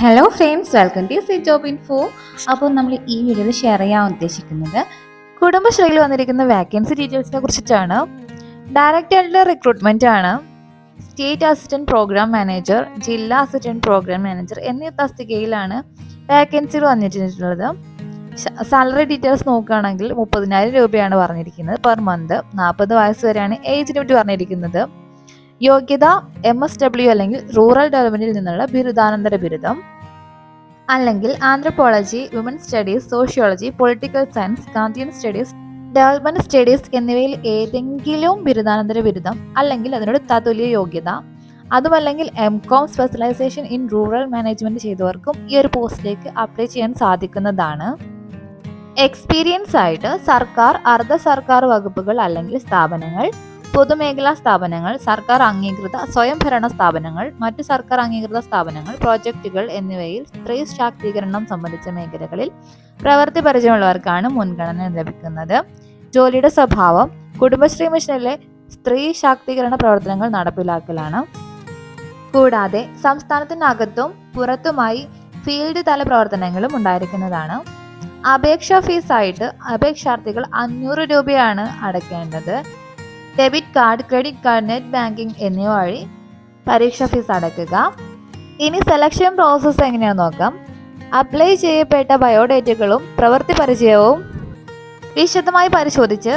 Hello friends welcome to C job info അപ്പോൾ നമ്മൾ ഈ വീഡിയോയിൽ ഷെയർ ചെയ്യാൻ ഉദ്ദേശിക്കുന്നത് കുടുംബശ്രീയിൽ വന്നിരിക്കുന്ന വാക്കൻസി ഡീറ്റെയിൽസിനെ കുറിച്ചിട്ടാണ്. ഡയറക്ടറുടെ റിക്രൂട്ട്മെന്റ് ആണ്. സ്റ്റേറ്റ് അസിസ്റ്റന്റ് പ്രോഗ്രാം മാനേജർ ജില്ലാ അസിസ്റ്റന്റ് പ്രോഗ്രാം മാനേജർ എന്നീ തസ്തികയിലാണ് വാക്കൻസികൾ വന്നിട്ടുള്ളത്. സാലറി ഡീറ്റെയിൽസ് നോക്കുകയാണെങ്കിൽ മുപ്പതിനായിരം രൂപയാണ് പറഞ്ഞിരിക്കുന്നത് പെർ മന്ത് നാൽപ്പത് വയസ്സ് വരെയാണ് ഏജ് ലിമിറ്റ് പറഞ്ഞിരിക്കുന്നത്. യോഗ്യത എം എസ് ഡബ്ല്യു അല്ലെങ്കിൽ റൂറൽ ഡെവലപ്മെന്റിൽ നിന്നുള്ള ബിരുദാനന്തര ബിരുദം അല്ലെങ്കിൽ anthropology women studies sociology political science Gandhian studies development studies എന്നിവയിൽ ഏതെങ്കിലും ബിരുദാനന്തര ബിരുദം അല്ലെങ്കിൽ അതിനോട് തതുല്യ യോഗ്യത അതുമല്ലെങ്കിൽ M Com specialisation in rural management ചെയ്തവർക്കും ഈ ഒരു പോസ്റ്റിലേക്ക് അപ്ലൈ ചെയ്യാൻ സാധിക്കുന്നതാണ്. എക്സ്പീരിയൻസ് ആയിട്ട് സർക്കാർ അർദ്ധ സർക്കാർ വകുപ്പുകൾ അല്ലെങ്കിൽ സ്ഥാപനങ്ങൾ പൊതുമേഖലാ സ്ഥാപനങ്ങൾ സർക്കാർ അംഗീകൃത സ്വയംഭരണ സ്ഥാപനങ്ങൾ മറ്റ് സർക്കാർ അംഗീകൃത സ്ഥാപനങ്ങൾ പ്രോജക്റ്റുകൾ എന്നിവയിൽ സ്ത്രീ ശാക്തീകരണം സംബന്ധിച്ച മേഖലകളിൽ പ്രവൃത്തി പരിചയമുള്ളവർക്കാണ് മുൻഗണന ലഭിക്കുന്നത്. ജോലിയുടെ സ്വഭാവം കുടുംബശ്രീ മിഷനിലെ സ്ത്രീ ശാക്തീകരണ പ്രവർത്തനങ്ങൾ നടപ്പിലാക്കലാണ്. കൂടാതെ സംസ്ഥാനത്തിനകത്തും പുറത്തുമായി ഫീൽഡ് തല പ്രവർത്തനങ്ങളും ഉണ്ടായിരിക്കുന്നതാണ്. അപേക്ഷാ ഫീസായിട്ട് അപേക്ഷാർത്ഥികൾ അഞ്ഞൂറ് രൂപയാണ് അടയ്ക്കേണ്ടത്. Debit card credit card net banking എന്നിവ വഴി പരീക്ഷ ഫീസ് അടയ്ക്കുക ഇനി സെലക്ഷൻ പ്രോസസ്സ് എങ്ങനെയാണെന്ന് നോക്കാം. അപ്ലൈ ചെയ്യപ്പെട്ട ബയോഡേറ്റകളും പ്രവൃത്തി പരിചയവും വിശദമായി പരിശോധിച്ച്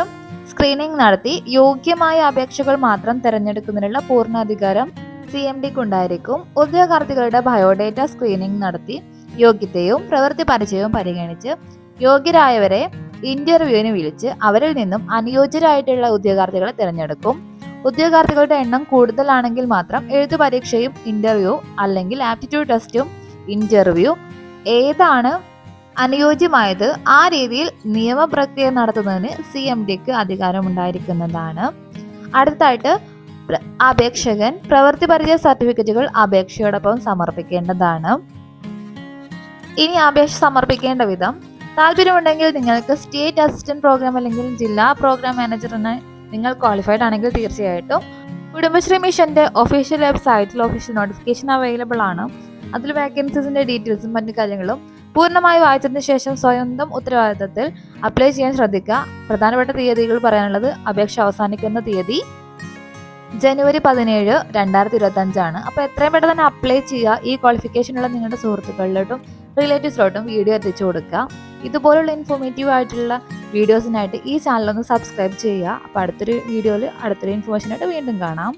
സ്ക്രീനിംഗ് നടത്തി യോഗ്യമായ അപേക്ഷകൾ മാത്രം തിരഞ്ഞെടുക്കുന്നതിനുള്ള പൂർണാധികാരം സി എം ഡിക്ക് ഉണ്ടായിരിക്കും ഉദ്യോഗാർത്ഥികളുടെ ബയോഡേറ്റ സ്ക്രീനിംഗ് നടത്തി യോഗ്യതയും പ്രവൃത്തി പരിചയവും പരിഗണിച്ച് യോഗ്യരായവരെ ഇന്റർവ്യൂവിന് വിളിച്ച് അവരിൽ നിന്നും അനുയോജ്യരായിട്ടുള്ള ഉദ്യോഗാർത്ഥികളെ തിരഞ്ഞെടുക്കും. ഉദ്യോഗാർത്ഥികളുടെ എണ്ണം കൂടുതലാണെങ്കിൽ മാത്രം എഴുത്തു പരീക്ഷയും ഇന്റർവ്യൂ അല്ലെങ്കിൽ ആപ്റ്റിറ്റ്യൂഡ് ടെസ്റ്റും ഇന്റർവ്യൂ ഏതാണ് അനുയോജ്യമായത് ആ രീതിയിൽ നിയമപ്രക്രിയ നടത്തുന്നതിന് സി എം ഡിക്ക് അധികാരമുണ്ടായിരിക്കുന്നതാണ്. അടുത്തായിട്ട് അപേക്ഷകൻ പ്രവൃത്തി പരിചയ സർട്ടിഫിക്കറ്റുകൾ അപേക്ഷയോടൊപ്പം സമർപ്പിക്കേണ്ടതാണ്. ഇനി അപേക്ഷ സമർപ്പിക്കേണ്ട വിധം താല്പര്യമുണ്ടെങ്കിൽ നിങ്ങൾക്ക് സ്റ്റേറ്റ് അസിസ്റ്റന്റ് പ്രോഗ്രാം അല്ലെങ്കിൽ ജില്ലാ പ്രോഗ്രാം മാനേജറിന് നിങ്ങൾ ക്വാളിഫൈഡ് ആണെങ്കിൽ തീർച്ചയായിട്ടും കുടുംബശ്രീ മിഷന്റെ ഒഫീഷ്യൽ വെബ്സൈറ്റിൽ ഒഫീഷ്യൽ നോട്ടിഫിക്കേഷൻ അവൈലബിൾ ആണ്. അതിൽ വാക്കൻസീസിന്റെ ഡീറ്റെയിൽസും മറ്റു കാര്യങ്ങളും പൂർണമായി വായിച്ചതിന് ശേഷം സ്വന്തം ഉത്തരവാദിത്തത്തിൽ അപ്ലൈ ചെയ്യാൻ ശ്രദ്ധിക്കുക. പ്രധാനപ്പെട്ട തീയതികൾ പറയാനുള്ളത് അപേക്ഷ അവസാനിക്കുന്ന തീയതി ജനുവരി പതിനേഴ് രണ്ടായിരത്തി ഇരുപത്തി അഞ്ചാണ് അപ്പോൾ എത്രയും പെട്ടെന്ന് തന്നെ അപ്ലൈ ചെയ്യുക. ഈ ക്വാളിഫിക്കേഷനുള്ള നിങ്ങളുടെ സുഹൃത്തുക്കളിലോട്ടും റിലേറ്റീവ്സിലോട്ടും വീഡിയോ എത്തിച്ചു കൊടുക്കുക. ഇതുപോലുള്ള ഇൻഫോർമേറ്റീവ് ആയിട്ടുള്ള വീഡിയോസിനായിട്ട് ഈ ചാനൽ ഒന്ന് സബ്സ്ക്രൈബ് ചെയ്യുക. അപ്പോൾ അടുത്തൊരു വീഡിയോയിൽ അടുത്തൊരു ഇൻഫോർമേഷനായിട്ട് വീണ്ടും കാണാം.